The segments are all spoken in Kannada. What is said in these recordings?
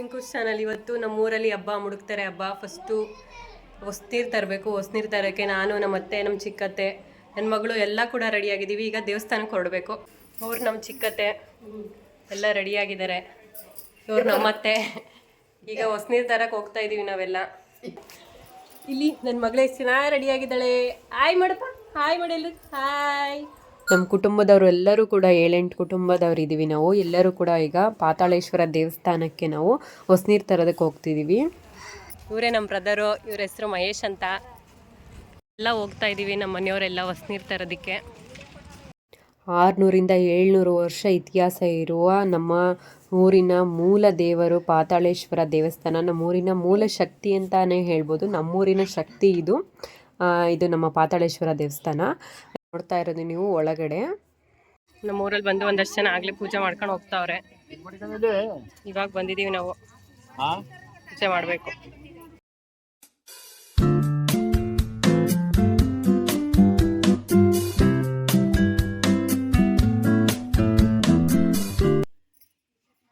ಪಿಂಕುಸ್ ಚಾನಲ್ ಇವತ್ತು ನಮ್ಮೂರಲ್ಲಿ ಹಬ್ಬ ಮುಡುಕ್ತಾರೆ. ಹಬ್ಬ ಫಸ್ಟು ಹೊಸ್ನೀರು ತರಬೇಕು ಹೊಸ್ನೀರು ತರೋಕ್ಕೆ ನಾನು ನಮ್ಮ ಅತ್ತೆ ನಮ್ಮ ಚಿಕ್ಕತ್ತೆ ನನ್ನ ಮಗಳು ಎಲ್ಲ ಕೂಡ ರೆಡಿಯಾಗಿದ್ದೀವಿ ಈಗ ದೇವಸ್ಥಾನಕ್ಕೆ ಹೊರಡಬೇಕು. ಅವ್ರು ನಮ್ಮ ಚಿಕ್ಕತ್ತೆ ಎಲ್ಲ ರೆಡಿಯಾಗಿದ್ದಾರೆ ಇವ್ರು ನಮ್ಮತ್ತೆ ಈಗ ಹೊಸ್ನೀರು ತರಕ್ಕೆ ಹೋಗ್ತಾ ಇದ್ದೀವಿ ನಾವೆಲ್ಲ. ಇಲ್ಲಿ ನನ್ನ ಮಗಳೇ ಚೆನ್ನಾಗಿ ರೆಡಿಯಾಗಿದ್ದಾಳೆ ಹಾಯ್ ಮಾಡಪ್ಪ. ಹಾಯ್ ಮಾಡಲು. ಹಾಯ್ ನಮ್ಮ ಕುಟುಂಬದವರು ಎಲ್ಲರೂ ಕೂಡ ಏಳೆಂಟು ಕುಟುಂಬದವ್ರು ಇದ್ದೀವಿ ನಾವು. ಎಲ್ಲರೂ ಕೂಡ ಈಗ ಪಾತಾಳೇಶ್ವರ ದೇವಸ್ಥಾನಕ್ಕೆ ನಾವು ಹೊಸನೀರು ತರೋದಕ್ಕೆ ಹೋಗ್ತಿದ್ದೀವಿ ಇವರೇ ನಮ್ಮ ಬ್ರದರು ಇವ್ರ ಹೆಸರು ಮಹೇಶ್ ಅಂತ. ಎಲ್ಲ ಹೋಗ್ತಾ ಇದ್ದೀವಿ ನಮ್ಮ ಮನೆಯವರೆಲ್ಲ ಹೊಸನೀರು ತರೋದಕ್ಕೆ. ಆರುನೂರಿಂದ ಏಳ್ನೂರು ವರ್ಷ ಇತಿಹಾಸ ಇರುವ ನಮ್ಮ ಊರಿನ ಮೂಲ ದೇವರು ಪಾತಾಳೇಶ್ವರ ದೇವಸ್ಥಾನ. ನಮ್ಮ ಊರಿನ ಮೂಲ ಶಕ್ತಿ ಅಂತಲೇ ಹೇಳ್ಬೋದು. ನಮ್ಮೂರಿನ ಶಕ್ತಿ ಇದು. ಇದು ನಮ್ಮ ಪಾತಾಳೇಶ್ವರ ದೇವಸ್ಥಾನ. ನೋಡ್ತಾ ಇರೋದು ನೀವು ಒಳಗಡೆ. ನಮ್ಮ ಊರಲ್ಲಿ ಬಂದು ಒಂದಷ್ಟು ಜನ ಆಗ್ಲೇ ಪೂಜೆ ಮಾಡ್ಕೊಂಡು ಹೋಗ್ತಾವ್ರೆ. ಇವಾಗ ಬಂದಿದೀವಿ ನಾವು. ಪೂಜೆ ಮಾಡಬೇಕು.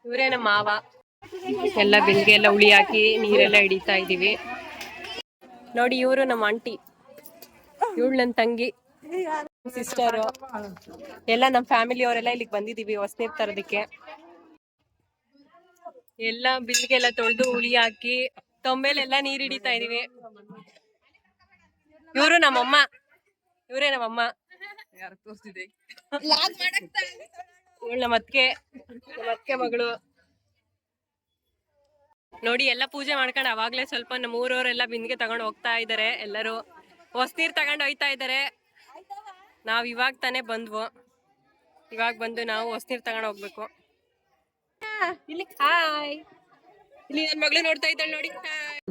ಇವರೇ ನಮ್ಮ ಮಾವ. ಎಲ್ಲ ಬಿಲ್ಗೆ ಎಲ್ಲ ಉಳಿ ಹಾಕಿ ನೀರೆಲ್ಲ ಹಿಡಿತಾ ಇದೀವಿ ನೋಡಿ ಇವರು ನಮ್ಮ ಆಂಟಿ. ಇವಳು ನನ್ನ ತಂಗಿ. ಸಿಸ್ಟರು ಎಲ್ಲ ನಮ್ಮ ಫ್ಯಾಮಿಲಿ ಅವರೆಲ್ಲ ಇಲ್ಲಿಗೆ ಬಂದಿದೀವಿ ಹೊಸನೀರ್ ತರೋದಕ್ಕೆ. ಎಲ್ಲ ಬಿಲ್ಗೆಲ್ಲ ತೊಳೆದು ಹುಳಿ ಹಾಕಿ ತೊಂಬೆಲೆಲ್ಲ ನೀರ್ ಹಿಡಿತಾ ಇದೀವಿ. ಇವರು ನಮ್ಮಮ್ಮ. ಇವರೇ ನಮ್ಮಮ್ಮ. ಇವಳು ನಮ್ಮ ಅತ್ಗೆ ನಮ್ಮ ಅತ್ಗೆ ಮಗಳು. ನೋಡಿ ಎಲ್ಲ ಪೂಜೆ ಮಾಡ್ಕೊಂಡು ಅವಾಗ್ಲೇ ಸ್ವಲ್ಪ ನಮ್ಮ ಊರವರೆಲ್ಲ ಬಿಂದಿಗೆ ತಗೊಂಡು ಹೋಗ್ತಾ ಇದಾರೆ ಎಲ್ಲರೂ. ಹೊಸ್ನೀರ್ ತಗೊಂಡು ಹೋಯ್ತಾ ಇದಾರೆ. ನಾವ್ ಇವಾಗ ತಾನೇ ಬಂದ್ವು. ಇವಾಗ ಬಂದು ನಾವು ಹೊಸ್ನೀರ್ ತಗೊಂಡು ಹೋಗ್ಬೇಕು. ಇಲ್ಲಿ ಹಾಯ್ ಇಲ್ಲಿ ನನ್ನ ಮಗಳು ನೋಡ್ತಾ ಇದ್ದಾಳೆ ನೋಡಿ.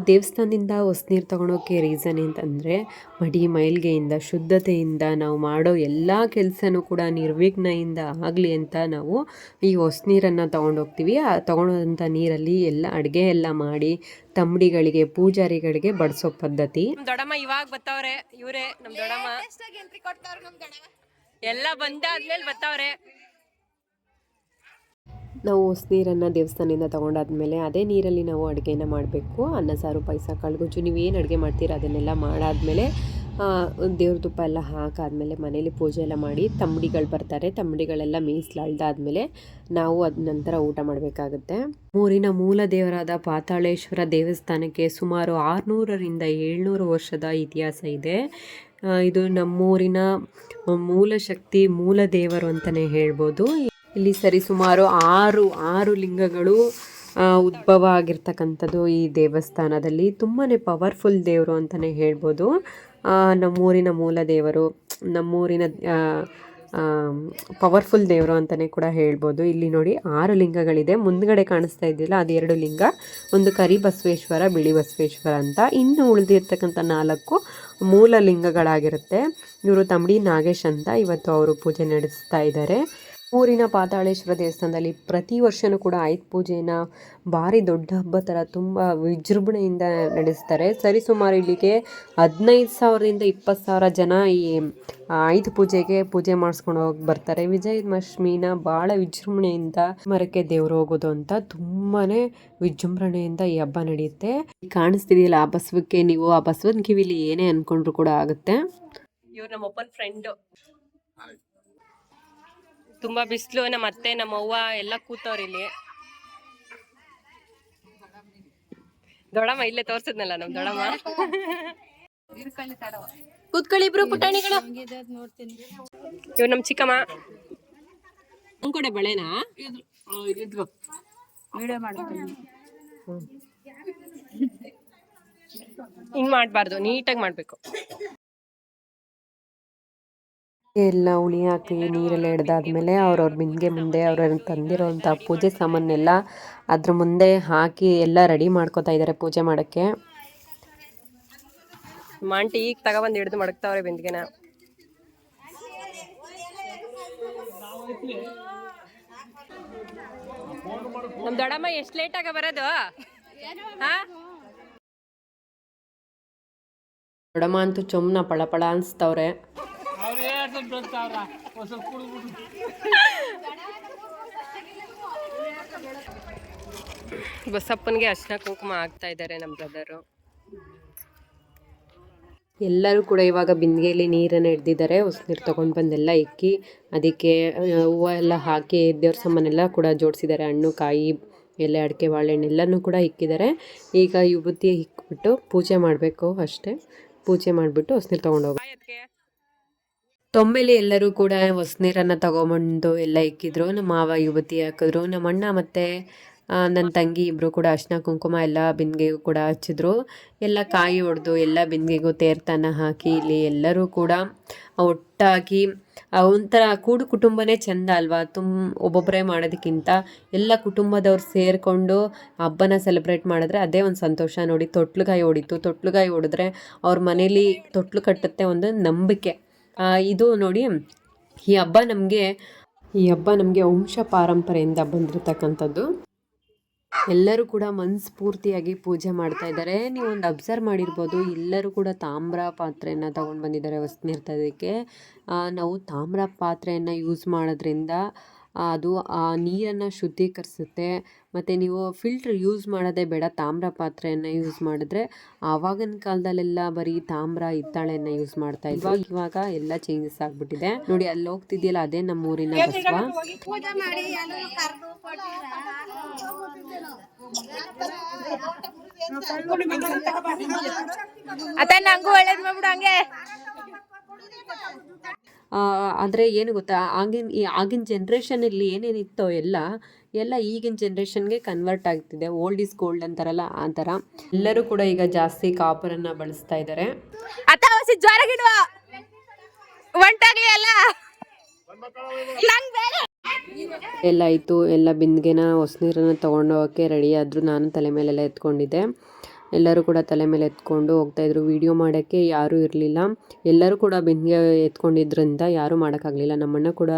ದೇವಸ್ಥಾನದಿಂದ ಹೊಸ್ನೀರು ತಗೊಳೋಕ್ಕೆ ರೀಸನ್ ಅಂತಂದರೆ ಮಡಿ ಮೈಲ್ಗೆಯಿಂದ ಶುದ್ಧತೆಯಿಂದ ನಾವು ಮಾಡೋ ಎಲ್ಲ ಕೆಲಸನೂ ಕೂಡ ನಿರ್ವಿಘ್ನೆಯಿಂದ ಆಗಲಿ ಅಂತ ನಾವು ಈ ಹೊಸ್ನೀರನ್ನು ತೊಗೊಂಡೋಗ್ತೀವಿ. ಆ ತೊಗೊಳೋದಂಥ ನೀರಲ್ಲಿ ಎಲ್ಲ ಅಡುಗೆ ಎಲ್ಲ ಮಾಡಿ ತಂಬಡಿಗಳಿಗೆ ಪೂಜಾರಿಗಳಿಗೆ ಬಡಿಸೋ ಪದ್ಧತಿ. ದೊಡಮ್ಮ ಇವಾಗ ಬತ್ತವ್ರೆ ಇವರೇ ನಮ್ಮ ದೊಡಮ್ಮ. ಎಲ್ಲ ಬಂದಾದ್ಮೇಲೆ ಬತ್ತವ್ರೆ. ನಾವು ಹೊಸ್ನೀರನ್ನು ದೇವಸ್ಥಾನದಿಂದ ತೊಗೊಂಡಾದ್ಮೇಲೆ ಅದೇ ನೀರಲ್ಲಿ ನಾವು ಅಡುಗೆನ ಮಾಡಬೇಕು. ಅನ್ನ, ಸಾರು, ಪಾಯಸ ಕಳ್ಗುಜ್ಜು ನೀವು ಏನು ಅಡುಗೆ ಮಾಡ್ತೀರ ಅದನ್ನೆಲ್ಲ ಮಾಡಾದಮೇಲೆ ದೇವ್ರ ತುಪ್ಪ ಎಲ್ಲ ಹಾಕಾದಮೇಲೆ ಮನೇಲಿ ಪೂಜೆ ಎಲ್ಲ ಮಾಡಿ ತಂಬಡಿಗಳು ಬರ್ತಾರೆ. ತಂಬಡಿಗಳೆಲ್ಲ ಮೀಸಲಾಳ್ದಾದ್ಮೇಲೆ ನಾವು ಅದ ನಂತರ ಊಟ ಮಾಡಬೇಕಾಗುತ್ತೆ. ಊರಿನ ಮೂಲ ದೇವರಾದ ಪಾತಾಳೇಶ್ವರ ದೇವಸ್ಥಾನಕ್ಕೆ ಸುಮಾರು ಆರುನೂರರಿಂದ ಏಳ್ನೂರು ವರ್ಷದ ಇತಿಹಾಸ ಇದೆ. ಇದು ನಮ್ಮೂರಿನ ಮೂಲ ಶಕ್ತಿ ಮೂಲ ದೇವರು ಅಂತಲೇ ಹೇಳ್ಬೋದು. ಇಲ್ಲಿ ಸರಿ ಸುಮಾರು ಆರು ಆರು ಲಿಂಗಗಳು ಉದ್ಭವ ಆಗಿರ್ತಕ್ಕಂಥದ್ದು ಈ ದೇವಸ್ಥಾನದಲ್ಲಿ. ತುಂಬಾ ಪವರ್ಫುಲ್ ದೇವರು ಅಂತಲೇ ಹೇಳ್ಬೋದು. ನಮ್ಮೂರಿನ ಮೂಲ ದೇವರು, ನಮ್ಮೂರಿನ ಪವರ್ಫುಲ್ ದೇವರು ಅಂತಲೇ ಕೂಡ ಹೇಳ್ಬೋದು. ಇಲ್ಲಿ ನೋಡಿ ಆರು ಲಿಂಗಗಳಿದೆ. ಮುಂದ್ಗಡೆ ಕಾಣಿಸ್ತಾ ಇದೆಯಲ್ಲ ಅದು ಎರಡು ಲಿಂಗ. ಒಂದು ಕರಿ ಬಸವೇಶ್ವರ ಬಿಳಿ ಬಸವೇಶ್ವರ ಅಂತ. ಇನ್ನು ಉಳಿದಿರ್ತಕ್ಕಂಥ ನಾಲ್ಕು ಮೂಲ ಲಿಂಗಗಳಾಗಿರುತ್ತೆ. ಇವರು ತಮ್ಮಡಿ ನಾಗೇಶ್ ಅಂತ ಇವತ್ತು ಅವರು ಪೂಜೆ ನಡೆಸ್ತಾ ಇದ್ದಾರೆ. ಊರಿನ ಪಾತಾಳೇಶ್ವರ ದೇವಸ್ಥಾನದಲ್ಲಿ ಪ್ರತಿ ವರ್ಷನೂ ಕೂಡ ಆಯುಧ ಪೂಜೆನ ಭಾರಿ ದೊಡ್ಡ ಹಬ್ಬ ಥರ ತುಂಬ ವಿಜೃಂಭಣೆಯಿಂದ ನಡೆಸ್ತಾರೆ. ಸರಿಸುಮಾರು ಇಲ್ಲಿಗೆ ಹದಿನೈದು ಸಾವಿರದಿಂದ ಇಪ್ಪತ್ತು ಸಾವಿರ ಜನ ಈ ಆಯುಧ ಪೂಜೆಗೆ ಪೂಜೆ ಮಾಡಿಸ್ಕೊಂಡು ಹೋಗಿ ಬರ್ತಾರೆ. ವಿಜಯದಶಮಿನ ಭಾಳ ವಿಜೃಂಭಣೆಯಿಂದ ಮರಕ್ಕೆ ದೇವರು ಹೋಗೋದು ಅಂತ ತುಂಬಾನೇ ವಿಜೃಂಭಣೆಯಿಂದ ಈ ಹಬ್ಬ ನಡೆಯುತ್ತೆ. ಕಾಣಿಸ್ತಿದೆಯಲ್ಲ ಆ ಬಸವಕ್ಕೆ ನೀವು ಆ ಬಸವನ ಕಿವಿಲಿ ಏನೇ ಅನ್ಕೊಂಡ್ರು ಕೂಡ ಆಗುತ್ತೆ. ಇವ್ರು ನಮ್ಮ ಒಬ್ಬನ ಫ್ರೆಂಡ್ ತುಂಬಾ ಬಿಸಿಲು ನಮ್ಮ ಅತ್ತೆ ನಮ್ಮ ಅವ್ವ ಎಲ್ಲ ಕೂತವ್ರ ಇಲ್ಲಿ. ದೊಡಮ್ಮ ಇಲ್ಲೇ ತೋರ್ಸದ್ನಲ್ಲ ನಮ್ ದೊಡಮ್ಮ ಕೂತ್ಕೊಳ್ಳಿ ಇಬ್ರು ಪುಟಾಣಿಗಳು. ಇವ್ ನಮ್ ಚಿಕ್ಕಮ್ಮ. ನಮ್ ಕಡೆ ಬಳೆನಾ? ಹಿಂಗ್ ಮಾಡ್ಬಾರ್ದು ನೀಟಾಗಿ ಮಾಡ್ಬೇಕು. ಎಲ್ಲ ಉಳಿ ಹಾಕಿ ನೀರೆಲ್ಲ ಹಿಡ್ದಾದ್ಮೇಲೆ ಅವ್ರವ್ರ ಬಿಂದಿಗೆ ಮುಂದೆ ಅವ್ರವ್ರ ತಂದಿರೋವಂಥ ಪೂಜೆ ಸಾಮಾನೆಲ್ಲ ಅದ್ರ ಮುಂದೆ ಹಾಕಿ ಎಲ್ಲ ರೆಡಿ ಮಾಡ್ಕೋತಾ ಇದ್ದಾರೆ ಪೂಜೆ ಮಾಡೋಕ್ಕೆ. ಮಾಂಟಿ ಈಗ ತಗೊಬಂದು ಹಿಡಿದು ಮಡಗ್ತಾವ್ರೆ ಬಿಂದಿಗೆನ. ನಮ್ ದೊಡ್ಡಮ್ಮ ಎಷ್ಟು ಲೇಟ್ ಆಗ ಬರೋದು? ಹಾ? ದೊಡ್ಡಮ್ಮ ಅಂತೂ ಚೊಮ್ನ ಸ್ವಲ್ಪ ಬಸಪ್ಪನಿಗೆ ಅರ್ಶಿನ ಕುಂಕುಮ ಆಗ್ತಾ ಇದ್ದಾರೆ ನಮ್ಮ ಬ್ರದರು ಎಲ್ಲರೂ ಕೂಡ ಇವಾಗ ಬಿಂದಿಗೆಯಲ್ಲಿ ನೀರನ್ನು ಹಿಡ್ದಿದ್ದಾರೆ. ನೀರು ತೊಗೊಂಡು ಬಂದೆಲ್ಲ ಇಕ್ಕಿ ಅದಕ್ಕೆ ಹೂವು ಎಲ್ಲ ಹಾಕಿ ದೇವ್ರ ಸಾಮಾನೆಲ್ಲ ಕೂಡ ಜೋಡಿಸಿದ್ದಾರೆ. ಹಣ್ಣು ಕಾಯಿ ಎಲೆ ಅಡಿಕೆ ಬಾಳೆಹಣ್ಣು ಎಲ್ಲನೂ ಕೂಡ ಇಕ್ಕಿದ್ದಾರೆ. ಈಗ ಯುವತಿ ಇಕ್ಬಿಟ್ಟು ಪೂಜೆ ಮಾಡಬೇಕು ಅಷ್ಟೇ. ಪೂಜೆ ಮಾಡಿಬಿಟ್ಟು ಹೊಸ್ನೀರು ತೊಗೊಂಡು ಹೋಗಿ ತೊಂಬೆಲಿ ಎಲ್ಲರೂ ಕೂಡ ಹೊಸನೀರನ್ನು ತಗೊಂಬಂದು ಎಲ್ಲ ಇಕ್ಕಿದ್ರು. ನಮ್ಮ ಮಾವ, ಯುವತಿ ಹಾಕಿದ್ರು. ನಮ್ಮ ಅಣ್ಣ ಮತ್ತು ನನ್ನ ತಂಗಿ ಇಬ್ಬರು ಕೂಡ ಅರ್ಶಿನ, ಕುಂಕುಮ ಎಲ್ಲ ಬಿಂದಿಗೆಗೂ ಕೂಡ ಹಚ್ಚಿದ್ರು. ಎಲ್ಲ ಕಾಯಿ ಹೊಡೆದು ಎಲ್ಲ ಬಿಂದಿಗೆಗೂ ತೇರ್ತನ ಹಾಕಿ ಇಲ್ಲಿ ಎಲ್ಲರೂ ಕೂಡ ಒಟ್ಟಾಗಿ ಒಂಥರ ಕೂಡು ಕುಟುಂಬನೇ ಚೆಂದ ಅಲ್ವಾ? ತುಂಬ ಒಬ್ಬೊಬ್ಬರೇ ಮಾಡೋದಕ್ಕಿಂತ ಎಲ್ಲ ಕುಟುಂಬದವ್ರು ಸೇರಿಕೊಂಡು ಹಬ್ಬನ ಸೆಲೆಬ್ರೇಟ್ ಮಾಡಿದ್ರೆ ಅದೇ ಒಂದು ಸಂತೋಷ. ನೋಡಿ, ತೊಟ್ಲುಗಾಯಿ ಹೊಡಿತು ತೊಟ್ಲುಗಾಯಿ ಹೊಡೆದ್ರೆ ಅವ್ರ ಮನೇಲಿ ತೊಟ್ಲು ಕಟ್ಟುತ್ತೆ ಒಂದು ನಂಬಿಕೆ. ಇದು ನೋಡಿ, ಈ ಹಬ್ಬ ನಮಗೆ, ಈ ಹಬ್ಬ ನಮಗೆ ವಂಶ ಪಾರಂಪರೆಯಿಂದ ಬಂದಿರತಕ್ಕಂಥದ್ದು. ಎಲ್ಲರೂ ಕೂಡ ಮನಸ್ಫೂರ್ತಿಯಾಗಿ ಪೂಜೆ ಮಾಡ್ತಾ ಇದ್ದಾರೆ. ನೀವು ಒಂದು ಅಬ್ಸರ್ವ್ ಮಾಡಿರ್ಬೋದು. ಎಲ್ಲರೂ ಕೂಡ ತಾಮ್ರ ಪಾತ್ರೆಯನ್ನು ತಗೊಂಡು ಬಂದಿದ್ದಾರೆ ಹೊಸ್ನಿರ್ತದಕ್ಕೆ ನಾವು ತಾಮ್ರ ಪಾತ್ರೆಯನ್ನು ಯೂಸ್ ಮಾಡೋದ್ರಿಂದ ಅದು, ಆ, ನೀರನ್ನು ಶುದ್ಧೀಕರಿಸುತ್ತೆ. ಮತ್ತು ನೀವು ಫಿಲ್ಟ್ರ್ ಯೂಸ್ ಮಾಡೋದೇ ಬೇಡ. ತಾಮ್ರ ಪಾತ್ರೆಯನ್ನು ಯೂಸ್ ಮಾಡಿದ್ರೆ ಆವಾಗಿನ ಕಾಲದಲ್ಲೆಲ್ಲ ಬರೀ ತಾಮ್ರ, ಹಿತ್ತಾಳೆಯನ್ನು ಯೂಸ್ ಮಾಡ್ತಾ ಇದ್ವಿ ಇವಾಗ ಎಲ್ಲ ಚೇಂಜಸ್ ಆಗಿಬಿಟ್ಟಿದೆ. ನೋಡಿ, ಅಲ್ಲಿ ಹೋಗ್ತಿದ್ಯಲ್ಲ ಅದೇ ನಮ್ಮ ಊರಿನ ಬಸವ? ಅತ್ತ, ನಂಗೂ ಒಳ್ಳೇದ್ ಮಾಡ್ಬಿಡು ಹಂಗೆ. ಆದರೆ ಏನು ಗೊತ್ತಾ? ಆಗಿನ ಈ ಆಗಿನ ಜನ್ರೇಷನಲ್ಲಿ ಏನೇನಿತ್ತೋ ಎಲ್ಲ ಎಲ್ಲ ಈಗಿನ ಜನ್ರೇಷನ್ಗೆ ಕನ್ವರ್ಟ್ ಆಗ್ತಿದೆ. ಓಲ್ಡ್ ಈಸ್ ಗೋಲ್ಡ್ ಅಂತಾರಲ್ಲ ಆ ಥರ. ಎಲ್ಲರೂ ಕೂಡ ಈಗ ಜಾಸ್ತಿ ಕಾಪರನ್ನು ಬಳಸ್ತಾ ಇದ್ದಾರೆ ಎಲ್ಲ ಆಯಿತು ಎಲ್ಲ ಬಿಂದಿಗೆನ ಹೊಸ ನೀರನ್ನು ಹೋಗೋಕ್ಕೆ ರೆಡಿ ಆದರು ನಾನು ತಲೆ ಮೇಲೆಲ್ಲ ಎತ್ಕೊಂಡಿದ್ದೆ. ಎಲ್ಲರೂ ಕೂಡ ತಲೆ ಮೇಲೆ ಎತ್ಕೊಂಡು ಹೋಗ್ತಾಯಿದ್ರು ವೀಡಿಯೋ ಮಾಡೋಕ್ಕೆ ಯಾರೂ ಇರಲಿಲ್ಲ. ಎಲ್ಲರೂ ಕೂಡ ಬಿಂದಿಗೆ ಎತ್ಕೊಂಡಿದ್ದರಿಂದ ಯಾರೂ ಮಾಡೋಕ್ಕಾಗಲಿಲ್ಲ. ನಮ್ಮಣ್ಣ ಕೂಡ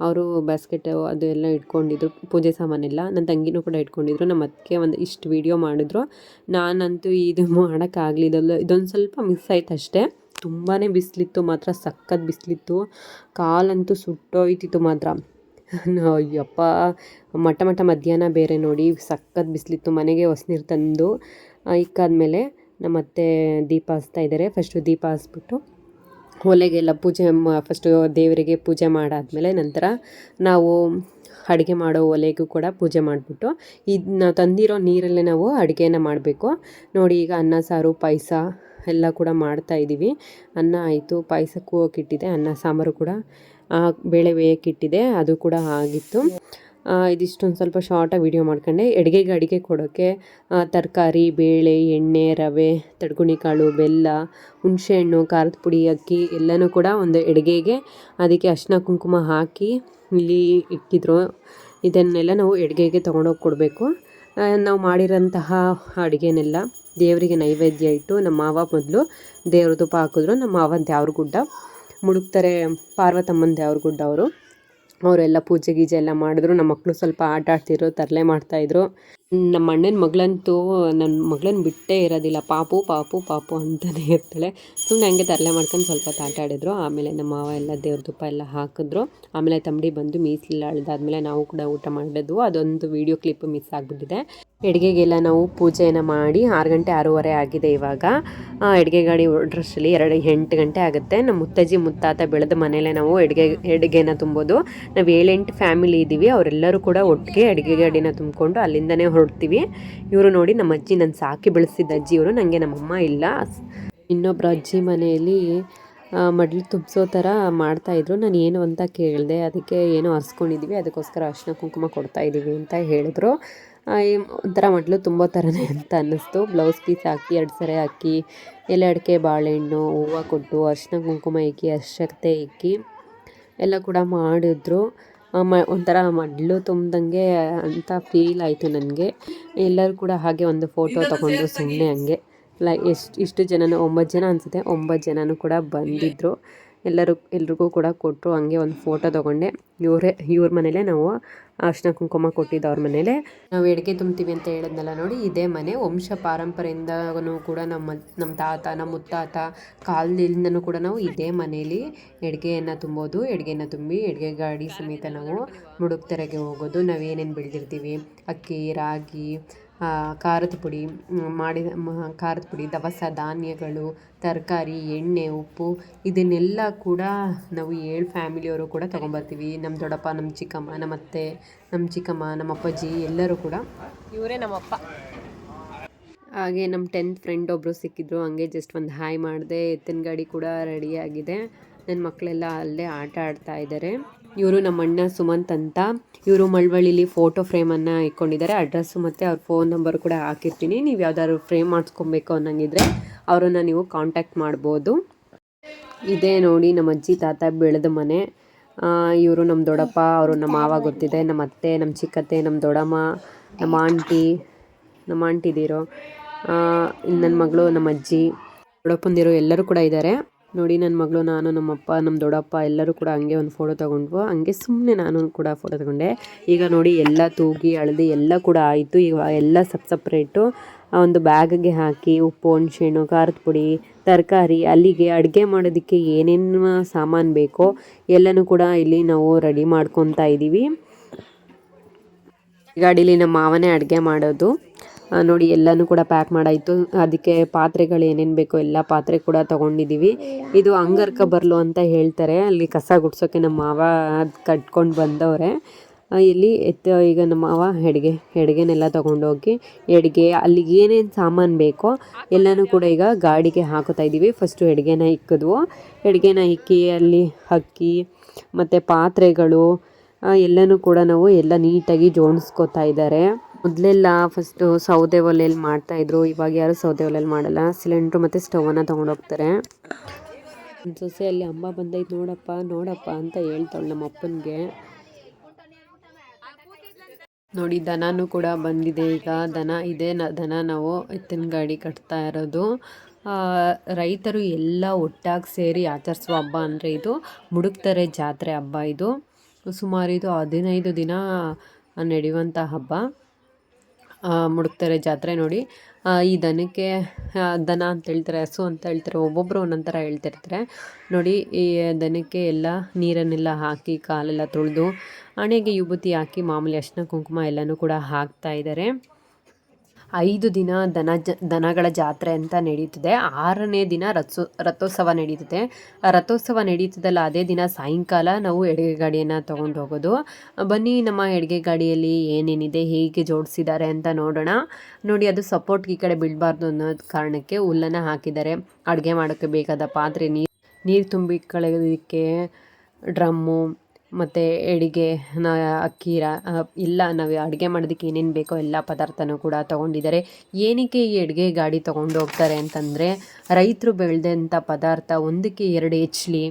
ಅವರು ಬ್ಯಾಸ್ಕೆಟ್ ಅದು ಎಲ್ಲ ಇಟ್ಕೊಂಡಿದ್ರು. ಪೂಜೆ ಸಾಮಾನೆಲ್ಲ ನನ್ನ ತಂಗಿನೂ ಕೂಡ ಇಟ್ಕೊಂಡಿದ್ರು. ನಮ್ಮ ಅದಕ್ಕೆ ಒಂದು ಇಷ್ಟು ವೀಡಿಯೋ ಮಾಡಿದ್ರು. ನಾನಂತೂ ಇದು ಮಾಡೋಕ್ಕಾಗಲಿಲ್ಲ. ಇದೊಂದು ಸ್ವಲ್ಪ ಮಿಸ್ ಆಯ್ತು ಅಷ್ಟೇ. ತುಂಬಾ ಬಿಸಿಲಿತ್ತು. ಮಾತ್ರ ಸಖತ್ ಬಿಸಿಲಿತ್ತು. ಕಾಲಂತೂ ಸುಟ್ಟೋಯ್ತಿತ್ತು ಮಾತ್ರ. ಅಯ್ಯಪ್ಪ. ಮಟ್ಟ ಮಟ್ಟ ಮಧ್ಯಾಹ್ನ ಬೇರೆ ನೋಡಿ. ಸಖತ್ ಬಿಸಿಲಿತ್ತು. ಮನೆಗೆ ಹೊಸ್ನೀರು ತಂದು. ಆ, ಇಕ್ಕಾದ್ಮೇಲೆ ನಮ್ಮ ಅತ್ತೆ ದೀಪ ಹಚ್ತಾ ಇದ್ದಾರೆ ಫಸ್ಟು ದೀಪ ಹಚ್ಬಿಟ್ಟು ಒಲೆಗೆಲ್ಲ ಪೂಜೆ ಫಸ್ಟು ದೇವರಿಗೆ ಪೂಜೆ ಮಾಡಾದಮೇಲೆ ನಂತರ ನಾವು ಅಡುಗೆ ಮಾಡೋ ಒಲೆಗೂ ಕೂಡ ಪೂಜೆ ಮಾಡಿಬಿಟ್ಟು ಇದು, ನಾವು ತಂದಿರೋ ನೀರಲ್ಲೇ ನಾವು ಅಡುಗೆನ ಮಾಡಬೇಕು. ನೋಡಿ, ಈಗ ಅನ್ನ, ಸಾರು, ಪಾಯಸ ಎಲ್ಲ ಕೂಡ ಮಾಡ್ತಾ ಇದ್ದೀವಿ ಅನ್ನ ಆಯಿತು, ಪಾಯಸಕ್ಕೂ ಹೋಗಿಟ್ಟಿದೆ ಅನ್ನ ಸಾಂಬಾರು ಕೂಡ ಬೇಳೆ ಬೇಯಕ್ಕಿಟ್ಟಿದೆ ಅದು ಕೂಡ ಆಗಿತ್ತು. ಇದಿಷ್ಟೊಂದು ಸ್ವಲ್ಪ ಶಾರ್ಟಾಗಿ ವಿಡಿಯೋ ಮಾಡ್ಕೊಂಡೆ. ಅಡುಗೆಗೆ ಅಡುಗೆ ಕೊಡೋಕ್ಕೆ ತರಕಾರಿ, ಬೇಳೆ, ಎಣ್ಣೆ, ರವೆ ಕಾಳು, ಬೆಲ್ಲ ಹುಣಸೆಹಣ್ಣು ಖಾರದ ಪುಡಿ, ಅಕ್ಕಿ ಎಲ್ಲನೂ ಕೂಡ ಒಂದು ಅಡುಗೆಗೆ ಅದಕ್ಕೆ ಅರಿಶಿನ ಕುಂಕುಮ ಹಾಕಿ ಇಲ್ಲಿ ಇಟ್ಟಿದ್ರು. ಇದನ್ನೆಲ್ಲ ನಾವು ಅಡುಗೆಗೆ ತೊಗೊಂಡೋಗಿ ಕೊಡಬೇಕು. ನಾವು ಮಾಡಿರೋಂತಹ ಅಡುಗೆನೆಲ್ಲ ದೇವರಿಗೆ ನೈವೇದ್ಯ ಇಟ್ಟು ನಮ್ಮ ಮಾವ ಮೊದಲು ದೇವ್ರ ತುಪ್ಪ ಹಾಕಿದ್ರು ನಮ್ಮ ಮಾವ ದೇವ್ರ ಗುಡ್ಡ ಮುಡುಕ್ತಾರೆ ಪಾರ್ವತಮ್ಮನ ದೇವ್ರ ಗುಡ್ಡ ಅವರು. ಅವರೆಲ್ಲ ಪೂಜೆ ಗೀಜೆ ಎಲ್ಲ ಮಾಡಿದ್ರು. ನಮ್ಮ ಮಕ್ಕಳು ಸ್ವಲ್ಪ ಆಟ ಆಡ್ತಿದ್ರು ತರಲೆ ಮಾಡ್ತಾಯಿದ್ರು ನಮ್ಮ ಅಣ್ಣನ ಮಗಳಂತೂ ನನ್ನ ಮಗಳನ್ನ ಬಿಟ್ಟೇ ಇರೋದಿಲ್ಲ. ಪಾಪು ಪಾಪು ಪಾಪು ಅಂತಲೇ ಇರ್ತಾಳೆ. ಸುಮ್ಮನೆ ಹಂಗೆ ತರಲೆ ಮಾಡ್ಕೊಂಡು ಸ್ವಲ್ಪ ಆಟ ಆಡಿದ್ರು. ಆಮೇಲೆ ನಮ್ಮ ಮಾವ ಎಲ್ಲ ದೇವ್ರ ತುಪ್ಪ ಎಲ್ಲ ಹಾಕಿದ್ರು. ಆಮೇಲೆ ತಂಬಡಿ ಬಂದು ಮೀಸಲಿಲ್ಲ ಅಳ್ದಾದ್ಮೇಲೆ ನಾವು ಕೂಡ ಊಟ ಮಾಡಿದ್ವು. ಅದೊಂದು ವೀಡಿಯೋ ಕ್ಲಿಪ್ ಮಿಸ್ ಆಗಿಬಿಟ್ಟಿದೆ. ಅಡುಗೆಗೆಲ್ಲ ನಾವು ಪೂಜೆಯನ್ನು ಮಾಡಿ ಆರು ಗಂಟೆ ಆರೂವರೆ ಆಗಿದೆ ಇವಾಗ. ಅಡುಗೆ ಗಾಡಿ ಹೊರಡ್ರಷ್ಟಲ್ಲಿ ಎರಡು ಎಂಟು ಗಂಟೆ ಆಗುತ್ತೆ. ನಮ್ಮ ಮುತ್ತಜ್ಜಿ ಮುತ್ತಾತ ಬೆಳೆದ ಮನೇಲೆ ನಾವು ಅಡುಗೆ ಅಡುಗೆನ ತುಂಬೋದು. ನಾವು ಏಳೆಂಟು ಫ್ಯಾಮಿಲಿ ಇದ್ದೀವಿ ಅವರೆಲ್ಲರೂ ಕೂಡ ಒಟ್ಟಿಗೆ ಅಡುಗೆ ಗಾಡಿನ ತುಂಬಿಕೊಂಡು ಅಲ್ಲಿಂದನೇ ಹೊರಡ್ತೀವಿ ಇವರು ನೋಡಿ ನಮ್ಮ ಅಜ್ಜಿ ನಾನು ಸಾಕಿ ಬೆಳೆಸಿದ್ದ ಅಜ್ಜಿ ಇವರು ನನಗೆ ನಮ್ಮಮ್ಮ ಇಲ್ಲ. ಇನ್ನೊಬ್ಬರ ಅಜ್ಜಿ ಮನೆಯಲ್ಲಿ ಮಡ್ಲು ತುಂಬಿಸೋ ಥರ ಮಾಡ್ತಾಯಿದ್ರು ನಾನು ಏನು ಅಂತ ಕೇಳಿದೆ. ಅದಕ್ಕೆ ಏನೋ ಹರ್ಸ್ಕೊಂಡಿದ್ದೀವಿ ಅದಕ್ಕೋಸ್ಕರ ಅರಿಶಿನ ಕುಂಕುಮ ಕೊಡ್ತಾಯಿದ್ದೀವಿ ಅಂತ ಹೇಳಿದ್ರು. ಒಂಥರ ಮಡ್ಲು ತುಂಬೋ ಥರನೇ ಅಂತ ಅನ್ನಿಸ್ತು. ಬ್ಲೌಸ್ ಪೀಸ್ ಹಾಕಿ, ಎರಡು ಸರಿ ಹಾಕಿ ಎಲೆ ಅಡಿಕೆ ಬಾಳೆಹಣ್ಣು, ಹೂವು ಕೊಟ್ಟು ಅರ್ಶಿನ ಕುಂಕುಮ ಇಕ್ಕಿ ಅರ್ಶಕ್ತೆ ಇಕ್ಕಿ, ಎಲ್ಲ ಕೂಡ ಮಾಡಿದ್ರು. ಮ ಒಂಥರ ಮಡ್ಲು ತುಂಬ್ದಂಗೆ ಅಂತ ಫೀಲ್ ಆಯಿತು ನನಗೆ. ಎಲ್ಲರೂ ಕೂಡ ಹಾಗೆ ಒಂದು ಫೋಟೋ ತೊಗೊಂಡ್ರು ಸುಮ್ಮನೆ ಹಂಗೆ. ಲೈ ಎಷ್ಟು ಇಷ್ಟು ಜನನೂ ಒಂಬತ್ತು ಜನ ಅನಿಸುತ್ತೆ. ಒಂಬತ್ತು ಜನನೂ ಕೂಡ ಬಂದಿದ್ದರು ಎಲ್ಲರೂ, ಎಲ್ರಿಗೂ ಕೂಡ ಕೊಟ್ಟರು. ಹಂಗೆ ಒಂದು ಫೋಟೋ ತೊಗೊಂಡೆ. ಇವರೇ, ಇವ್ರ ಮನೇಲೇ ನಾವು ಅರ್ಶಿನ ಕುಂಕುಮ ಕೊಟ್ಟಿದ್ದು ಅವ್ರ ಮನೇಲೆ. ನಾವು ಎಡಿಕೆ ತುಂಬ್ತೀವಿ ಅಂತ ಹೇಳಿದ್ನಲ್ಲ ನೋಡಿ, ಇದೇ ಮನೆ. ವಂಶ ಪಾರಂಪರೆಯಿಂದನೂ ಕೂಡ ನಮ್ಮ ನಮ್ಮ ತಾತ, ನಮ್ಮ ಮುತ್ತಾತ ಕಾಲದಿಂದನೂ ಕೂಡ ನಾವು ಇದೇ ಮನೇಲಿ ಎಡಿಗೆಯನ್ನು ತುಂಬೋದು ಎಡಿಗೆಯನ್ನು ತುಂಬಿ ಎಡಿಗೆ ಗಾಡಿ ಸಮೇತ ನಾವು ಮುಡುಕ್ತೆರೆಗೆ ಹೋಗೋದು. ನಾವೇನೇನು ಬೆಳೆದಿರ್ತೀವಿ? ಅಕ್ಕಿ, ರಾಗಿ ಖಾರದ ಪುಡಿ ಮಾಡಿದ ಖಾರದ ಪುಡಿ ದವಸ ಧಾನ್ಯಗಳು ತರಕಾರಿ ಎಣ್ಣೆ ಉಪ್ಪು ಇದನ್ನೆಲ್ಲ ಕೂಡ ನಾವು ಏಳು ಫ್ಯಾಮಿಲಿಯವರು ಕೂಡ ತೊಗೊಂಬರ್ತೀವಿ. ನಮ್ಮ ದೊಡ್ಡಪ್ಪ ನಮ್ಮ ಚಿಕ್ಕಮ್ಮ ನಮ್ಮ ಅತ್ತೆ ನಮ್ಮ ಚಿಕ್ಕಮ್ಮ ನಮ್ಮ ಅಪ್ಪಾಜಿ ಎಲ್ಲರೂ ಕೂಡ. ಇವರೇ ನಮ್ಮಪ್ಪ ಹಾಗೆ ನಮ್ಮ ಟೆಂತ್ ಫ್ರೆಂಡ್ ಒಬ್ಬರು ಸಿಕ್ಕಿದ್ರು. ಹಂಗೆ ಜಸ್ಟ್ ಒಂದು ಹಾಯ್ ಮಾಡಿದೆ ಎತ್ತಿನ ಗಾಡಿ ಕೂಡ ರೆಡಿಯಾಗಿದೆ ನನ್ನ ಮಕ್ಕಳೆಲ್ಲ ಅಲ್ಲೇ ಆಟ ಆಡ್ತಾ ಇದ್ದಾರೆ ಇವರು ನಮ್ಮ ಅಣ್ಣ ಸುಮಂತ್ ಅಂತ. ಇವರು ಮಳವಳ್ಳಿಲಿ ಫೋಟೋ ಫ್ರೇಮನ್ನು ಇಟ್ಕೊಂಡಿದ್ದಾರೆ. ಅಡ್ರೆಸ್ಸು ಮತ್ತು ಅವ್ರ ಫೋನ್ ನಂಬರ್ ಕೂಡ ಹಾಕಿರ್ತೀನಿ. ನೀವು ಯಾವ್ದಾದ್ರು ಫ್ರೇಮ್ ಮಾಡಿಸ್ಕೊಬೇಕು ಅನ್ನಂಗಿದ್ರೆ ಅವರನ್ನು ನೀವು ಕಾಂಟ್ಯಾಕ್ಟ್ ಮಾಡ್ಬೋದು. ಇದೇ ನೋಡಿ ನಮ್ಮ ಅಜ್ಜಿ ತಾತ ಬೆಳೆದ ಮನೆ. ಇವರು ನಮ್ಮ ದೊಡ್ಡಪ್ಪ, ಅವರು ನಮ್ಮ ಮಾವ ಗೊತ್ತಿದೆ, ನಮ್ಮ ಅತ್ತೆ, ನಮ್ಮ ಚಿಕ್ಕತ್ತೆ, ನಮ್ಮ ದೊಡ್ಡಮ್ಮ, ನಮ್ಮ ಆಂಟಿ, ನಮ್ಮ ಆಂಟಿದಿರೋ. ಇದ್ದೀರೋ ನನ್ನ ಮಗಳು, ನಮ್ಮ ಅಜ್ಜಿ, ದೊಡ್ಡಪ್ಪಂದಿರೋ ಎಲ್ಲರೂ ಕೂಡ ಇದ್ದಾರೆ ನೋಡಿ ನನ್ನ ಮಗಳು, ನಾನು ನಮ್ಮಪ್ಪ ನಮ್ಮ ದೊಡ್ಡಪ್ಪ ಎಲ್ಲರೂ ಕೂಡ ಹಂಗೆ ಒಂದು ಫೋಟೋ ತಗೊಂಡ್ವು. ಹಂಗೆ ಸುಮ್ಮನೆ ನಾನು ಕೂಡ ಫೋಟೋ ತಗೊಂಡೆ. ಈಗ ನೋಡಿ ಎಲ್ಲ ತೂಗಿ, ಅಳದಿ ಎಲ್ಲ ಕೂಡ ಆಯಿತು. ಈಗ ಎಲ್ಲ ಸಪ್ ಸಪ್ರೇಟು ಒಂದು ಬ್ಯಾಗ್ಗೆ ಹಾಕಿ ಉಪ್ಪು, ಹುಣ್ಸೆಹಣ್ಣು, ಖಾರದ ಪುಡಿ, ತರಕಾರಿ, ಅಲ್ಲಿಗೆ ಅಡುಗೆ ಮಾಡೋದಕ್ಕೆ ಏನೇನು ಸಾಮಾನು ಬೇಕೋ ಎಲ್ಲನೂ ಕೂಡ ಇಲ್ಲಿ ನಾವು ರೆಡಿ ಮಾಡ್ಕೊತಾ ಇದ್ದೀವಿ ಗಾಡೀಲಿ ನಮ್ಮ ಮಾವನೇ ಅಡುಗೆ ಮಾಡೋದು. ನೋಡಿ, ಎಲ್ಲನೂ ಕೂಡ ಪ್ಯಾಕ್ ಮಾಡಾಯಿತು. ಅದಕ್ಕೆ ಪಾತ್ರೆಗಳು ಏನೇನು ಬೇಕೋ ಎಲ್ಲ ಪಾತ್ರೆ ಕೂಡ ತೊಗೊಂಡಿದ್ದೀವಿ ಇದು ಅಂಗರ್ಕ ಬರ್ಲು ಅಂತ ಹೇಳ್ತಾರೆ. ಅಲ್ಲಿ ಕಸ ಗುಡ್ಸೋಕ್ಕೆ ನಮ್ಮ ಮಾವ ಕಟ್ಕೊಂಡು ಬಂದವ್ರೆ. ಇಲ್ಲಿ ಎತ್ತ ಈಗ ನಮ್ಮ ಮಾವ ಎಡ್ಗೆ ಎಡ್ಗೆನೆಲ್ಲ ತೊಗೊಂಡೋಗಿ ಎಡ್ಗೆ, ಅಲ್ಲಿಗೆ ಏನೇನು ಸಾಮಾನು ಬೇಕೋ ಎಲ್ಲನೂ ಕೂಡ ಈಗ ಗಾಡಿಗೆ ಹಾಕೋತಾ ಇದ್ದೀವಿ ಫಸ್ಟು ಎಡ್ಗೆನ ಇಕ್ಕಿದ್ವು. ಎಡ್ಗೆನ ಇಕ್ಕಿ, ಅಲ್ಲಿ ಅಕ್ಕಿ, ಮತ್ತು ಪಾತ್ರೆಗಳು ಎಲ್ಲನೂ ಕೂಡ ನಾವು ಎಲ್ಲ ನೀಟಾಗಿ ಜೋಡಿಸ್ಕೋತಾ ಇದ್ದಾರೆ. ಮೊದಲೆಲ್ಲ ಫಸ್ಟು ಸೌದೆ ಒಲೆಯಲ್ಲಿ ಮಾಡ್ತಾಯಿದ್ರು ಇವಾಗ ಯಾರು ಸೌದೆ ಒಲೆಯಲ್ಲಿ ಮಾಡಲ್ಲ. ಸಿಲಿಂಡ್ರು ಮತ್ತು ಸ್ಟವನ್ನು ತೊಗೊಂಡೋಗ್ತಾರೆ. ಸೊಸೆ ಅಲ್ಲಿ ಅಮ್ಮ ಬಂದೈತೆ, ನೋಡಪ್ಪ ನೋಡಪ್ಪ ಅಂತ ಹೇಳ್ತಾಳೆ ನಮ್ಮ ಅಪ್ಪನಿಗೆ. ನೋಡಿ, ದನನೂ ಕೂಡ ಬಂದಿದೆ ಈಗ. ದನ ಇದೆ, ನ, ದನ ನಾವು ಎತ್ತಿನ ಗಾಡಿ ಕಟ್ತಾ ಇರೋದು. ರೈತರು ಎಲ್ಲ ಒಟ್ಟಾಗಿ ಸೇರಿ ಆಚರಿಸುವ ಹಬ್ಬ ಅಂದರೆ ಇದು ಮುಡುಕ್ತಾರೆ ಜಾತ್ರೆ ಹಬ್ಬ ಇದು. ಸುಮಾರು ಇದು ಹದಿನೈದು ದಿನ ನಡೆಯುವಂಥ ಹಬ್ಬ. ಮುಡುಕ್ತಾರೆ ಜಾತ್ರೆ ನೋಡಿ. ಈ ದನಕ್ಕೆ ದನ ಅಂತ ಹೇಳ್ತಾರೆ, ಹಸು ಅಂತ ಹೇಳ್ತಾರೆ ಒಬ್ಬೊಬ್ಬರು ಒಂದೊಂದು ಥರ ಹೇಳ್ತಿರ್ತಾರೆ. ನೋಡಿ, ಈ ದನಕ್ಕೆ ಎಲ್ಲ ನೀರನ್ನೆಲ್ಲ ಹಾಕಿ ಕಾಲೆಲ್ಲ ತೊಳೆದು ಹಣೆಗೆ ವಿಭೂತಿ ಹಾಕಿ ಮಾಮೂಲಿ ಅಷ್ಟನ ಕುಂಕುಮ ಎಲ್ಲನೂ ಕೂಡ ಹಾಕ್ತಾ ಇದ್ದಾರೆ. ಐದು ದಿನ ದನ ಜ, ದನಗಳ ಜಾತ್ರೆ ಅಂತ ನಡೀತದೆ. ಆರನೇ ದಿನ ರಥೋ ರಥೋತ್ಸವ ನಡೀತದೆ. ರಥೋತ್ಸವ ನಡೀತದಲ್ಲ ಅದೇ ದಿನ ಸಾಯಂಕಾಲ ನಾವು ಎಡಗೆ ಗಾಡಿಯನ್ನು ತೊಗೊಂಡು ಹೋಗೋದು. ಬನ್ನಿ, ನಮ್ಮ ಎಡಗೆ ಗಾಡಿಯಲ್ಲಿ ಏನೇನಿದೆ, ಹೇಗೆ ಜೋಡಿಸಿದ್ದಾರೆ ಅಂತ ನೋಡೋಣ. ನೋಡಿ, ಅದು ಸಪೋರ್ಟ್ ಈ ಕಡೆ ಬೀಳಬಾರ್ದು ಅನ್ನೋ ಕಾರಣಕ್ಕೆ ಹುಲ್ಲನ್ನು ಹಾಕಿದ್ದಾರೆ. ಅಡುಗೆ ಮಾಡೋಕ್ಕೆ ಬೇಕಾದ ಪಾತ್ರೆ, ನೀರು ನೀರು ತುಂಬಿಕೊಳ್ಳೋದಕ್ಕೆ ಡ್ರಮ್ಮು ಮತ್ತು ಎಡಿಗೆ, ನ ಅಕ್ಕಿ ಇಲ್ಲ, ನಾವು ಅಡುಗೆ ಮಾಡೋದಕ್ಕೆ ಏನೇನು ಬೇಕೋ ಎಲ್ಲ ಪದಾರ್ಥನೂ ಕೂಡ ತೊಗೊಂಡಿದ್ದಾರೆ. ಏನಕ್ಕೆ ಈ ಅಡುಗೆ ಗಾಡಿ ತೊಗೊಂಡು ಹೋಗ್ತಾರೆ ಅಂತಂದರೆ, ರೈತರು ಬೆಳೆದಂಥ ಪದಾರ್ಥ ಒಂದಕ್ಕೆ ಎರಡು ಹೆಚ್ಚಲಿ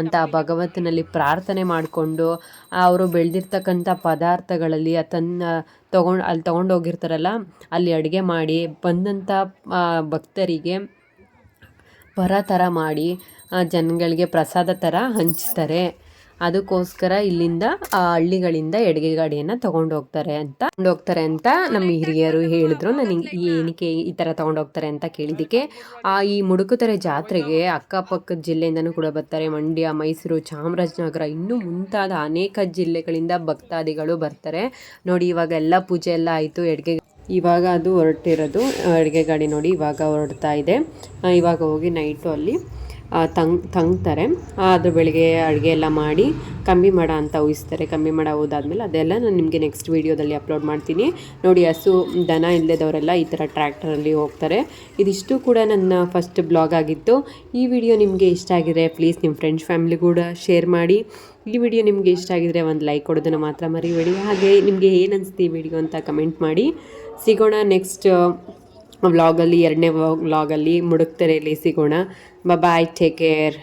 ಅಂತ ಭಗವಂತನಲ್ಲಿ ಪ್ರಾರ್ಥನೆ ಮಾಡಿಕೊಂಡು, ಅವರು ಬೆಳೆದಿರ್ತಕ್ಕಂಥ ಪದಾರ್ಥಗಳಲ್ಲಿ ತನ್ನ ತೊಗೊಂಡು, ಅಲ್ಲಿ ತೊಗೊಂಡೋಗಿರ್ತಾರಲ್ಲ ಅಲ್ಲಿ ಅಡುಗೆ ಮಾಡಿ ಬಂದಂಥ ಭಕ್ತರಿಗೆ ಪರ ಥರ ಮಾಡಿ ಜನಗಳಿಗೆ ಪ್ರಸಾದ ಥರ ಹಂಚ್ತಾರೆ. ಅದಕ್ಕೋಸ್ಕರ ಇಲ್ಲಿಂದ ಆ ಹಳ್ಳಿಗಳಿಂದ ಎಡ್ಗೆ ಗಾಡಿಯನ್ನು ತಗೊಂಡೋಗ್ತಾರೆ ಅಂತ ತಗೊಂಡೋಗ್ತಾರೆ ಅಂತ ನಮ್ಮ ಹಿರಿಯರು ಹೇಳಿದ್ರು. ನನಗೆ ಏನಕ್ಕೆ ಈ ಥರ ತಗೊಂಡೋಗ್ತಾರೆ ಅಂತ ಕೇಳಿದ್ದಕ್ಕೆ, ಆ ಈ ಮುಡುಕುತರೆ ಜಾತ್ರೆಗೆ ಅಕ್ಕಪಕ್ಕದ ಜಿಲ್ಲೆಯಿಂದನೂ ಕೂಡ ಬರ್ತಾರೆ. ಮಂಡ್ಯ, ಮೈಸೂರು, ಚಾಮರಾಜನಗರ, ಇನ್ನೂ ಮುಂತಾದ ಅನೇಕ ಜಿಲ್ಲೆಗಳಿಂದ ಭಕ್ತಾದಿಗಳು ಬರ್ತಾರೆ. ನೋಡಿ, ಇವಾಗ ಎಲ್ಲ ಪೂಜೆ ಎಲ್ಲ ಆಯಿತು. ಎಡ್ಗೆ ಇವಾಗ ಅದು ಹೊರಟಿರೋದು. ಅಡುಗೆ ಗಾಡಿ ನೋಡಿ ಇವಾಗ ಹೊರಡ್ತಾ ಇದೆ. ಇವಾಗ ಹೋಗಿ ನೈಟು ಅಲ್ಲಿ ತಂಗ್, ತಂಗ್ತಾರೆ. ಅದ್ರ ಅದು ಬೆಳಿಗ್ಗೆ ಅಡುಗೆ ಎಲ್ಲ ಮಾಡಿ ಕಮ್ಮಿ ಮಾಡ ಅಂತ ಊಹಿಸ್ತಾರೆ. ಕಮ್ಮಿ ಮಾಡ ಹೋದಾದ್ಮೇಲೆ ಅದೆಲ್ಲ ನಾನು ನಿಮಗೆ ನೆಕ್ಸ್ಟ್ ವೀಡಿಯೋದಲ್ಲಿ ಅಪ್ಲೋಡ್ ಮಾಡ್ತೀನಿ. ನೋಡಿ, ಹಸು, ದನ ಇಲ್ಲದವರೆಲ್ಲ ಈ ಥರ ಟ್ರ್ಯಾಕ್ಟರಲ್ಲಿ ಹೋಗ್ತಾರೆ. ಇದಿಷ್ಟು ಕೂಡ ನನ್ನ ಫಸ್ಟ್ ಬ್ಲಾಗ್ ಆಗಿತ್ತು. ಈ ವಿಡಿಯೋ ನಿಮಗೆ ಇಷ್ಟ ಆಗಿದೆ ಪ್ಲೀಸ್ ನಿಮ್ಮ ಫ್ರೆಂಡ್ಸ್ ಫ್ಯಾಮಿಲಿ ಕೂಡ ಶೇರ್ ಮಾಡಿ. ಈ ವಿಡಿಯೋ ನಿಮಗೆ ಇಷ್ಟ ಆಗಿದ್ರೆ ಒಂದು ಲೈಕ್ ಕೊಡೋದನ್ನು ಮಾತ್ರ ಮರಿಬೇಡಿ. ಹಾಗೆ ನಿಮಗೆ ಏನು ಅನಿಸ್ತು ವಿಡಿಯೋ ಅಂತ ಕಮೆಂಟ್ ಮಾಡಿ. ಸಿಗೋಣ ನೆಕ್ಸ್ಟ್ ವ್ಲಾಗಲ್ಲಿ ಎರಡನೇ ವ್ಲಾಗಲ್ಲಿ ಮುಡುಕ್ತೆರೆಯಲ್ಲಿ ಸಿಗೋಣ ಬಾಯ್ ಟೇಕ್ ಕೇರ್